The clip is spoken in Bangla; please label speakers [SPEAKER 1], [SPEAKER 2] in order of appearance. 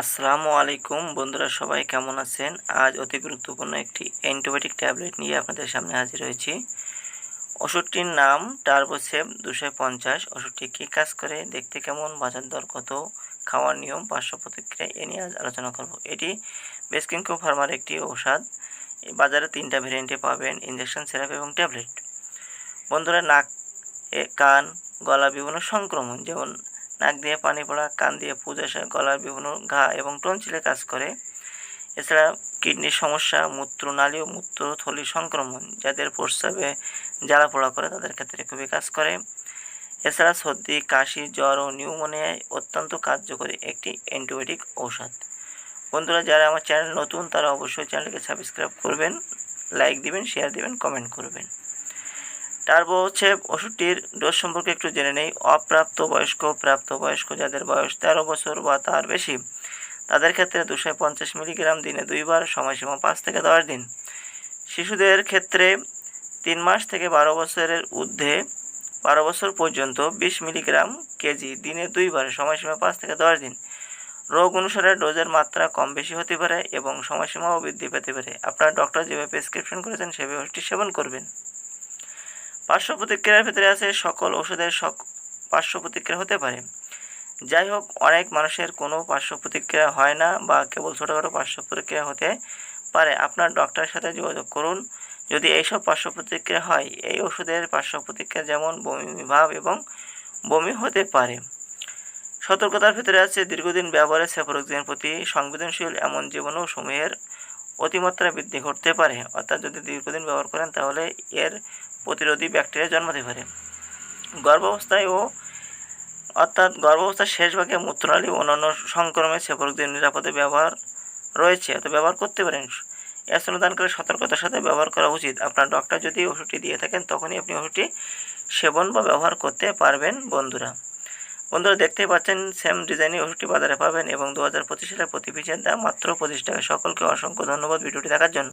[SPEAKER 1] আসসালামু আলাইকুম। বন্ধুরা সবাই কেমন আছেন? আজ অতি গুরুত্বপূর্ণ একটি অ্যান্টিবায়োটিক ট্যাবলেট নিয়ে আপনাদের সামনে হাজির হয়েছি। ওষুধটির নাম টার্বোসেপ দুশো পঞ্চাশ। ওষুধটি কী কাজ করে, দেখতে কেমন, বাজার দর কত, খাওয়ার নিয়ম, পার্শ্ব প্রতিক্রিয়া এ নিয়ে আজ আলোচনা করব। এটি বেসকিঙ্কো ফার্মার একটি ঔষধ। বাজারে তিনটা ভেরিয়েন্টে পাবেন ইঞ্জেকশন সিরাপ এবং ট্যাবলেট। বন্ধুরা নাক কান, গলা বিভিন্ন সংক্রমণ, যেমন নাক দিয়ে পানি পড়া, কান দিয়ে পুজ আসা, গলার বিভিন্ন ঘা এবং টনসিলে কাজ করে। এছাড়া কিডনির সমস্যা, মূত্রনালী ও মূত্রথলির সংক্রমণ, যাদের প্রস্রাবে জ্বালা পোড়া করে, তাদের ক্ষেত্রে খুবই কাজ করে। এছাড়া সর্দি, কাশি, জ্বর ও নিউমোনিয়ায় অত্যন্ত কার্যকরী একটি অ্যান্টিবায়োটিক ঔষধ। বন্ধুরা, যারা আমার চ্যানেল নতুন, তারা অবশ্যই চ্যানেলকে সাবস্ক্রাইব করবেন, লাইক দিবেন, শেয়ার দিবেন, কমেন্ট করবেন। টার্বো হচ্ছে ওষুধটির ডোজ সম্পর্কে একটু জেনে নেই। অপ্রাপ্ত বয়স্ক প্রাপ্ত বয়স্ক যাদের বয়স তেরো বছর বা তার বেশি, তাদের ক্ষেত্রে দুশো পঞ্চাশ মিলিগ্রাম দিনে দুইবার, সময়সীমা পাঁচ থেকে দশ দিন। শিশুদের ক্ষেত্রে তিন মাস থেকে বারো বছরের ঊর্ধ্বে, বারো বছর পর্যন্ত বিশ মিলিগ্রাম কেজি দিনে দুইবার, সময়সীমা পাঁচ থেকে দশ দিন। রোগ অনুসারে ডোজের মাত্রা কম বেশি হতে পারে এবং সময়সীমাও বৃদ্ধি পেতে পারে। আপনার ডক্টর যেভাবে প্রেসক্রিপশন করেছেন, সেভাবে সেবন করবেন। পার্শ্ব প্রতিক্রিয়ার ভেতরে আছে সকল ওষুধের সক পার্শ্ব প্রতিক্রিয়া হতে পারে। যাই হোক অনেক মানুষের কোনো পার্শ্ব প্রতিক্রিয়া হয় না বা কেবল ছোটোখাটো পার্শ্ব প্রতিক্রিয়া হতে পারে। আপনার ডক্টরের সাথে যোগাযোগ করুন। যদি এইসব পার্শ্ব প্রতিক্রিয়া হয়, এই ওষুধের পার্শ্ব প্রতিক্রিয়া যেমন বমি, ভাব এবং বমি হতে পারে। সতর্কতার ভিতরে আছে দীর্ঘদিন ব্যবহারে সেফোরোক্সিনের প্রতি সংবেদনশীল, এমন জীবাণু সমূহের অতিমাত্রা বৃদ্ধি ঘটতে পারে। অর্থাৎ যদি দীর্ঘদিন ব্যবহার করেন, তাহলে এর প্রতিরোধী ব্যাকটেরিয়া জন্মাতে পারে। গর্ভাবস্থায় ও অর্থাৎ গর্ভাবস্থার শেষ ভাগে মূত্রনালী ও অন্যান্য সংক্রমে সেপরকদের নিরাপদে ব্যবহার রয়েছে। অত ব্যবহার করতে পারেন। করে সতর্কতার সাথে ব্যবহার করা উচিত। আপনার ডক্টর যদি ওষুধটি দিয়ে থাকেন, তখনই আপনি ওষুধটি সেবন বা ব্যবহার করতে পারবেন, বন্ধুরা। বন্ধুরা, দেখতেই পাচ্ছেন সেম ডিজাইনের ওষুধটি বাজারে পাবেন এবং দু হাজার পঁচিশ সালে প্রতি পিসের দাম মাত্র পঁচিশ টাকা। সকলকে অসংখ্য ধন্যবাদ ভিডিওটি দেখার জন্য।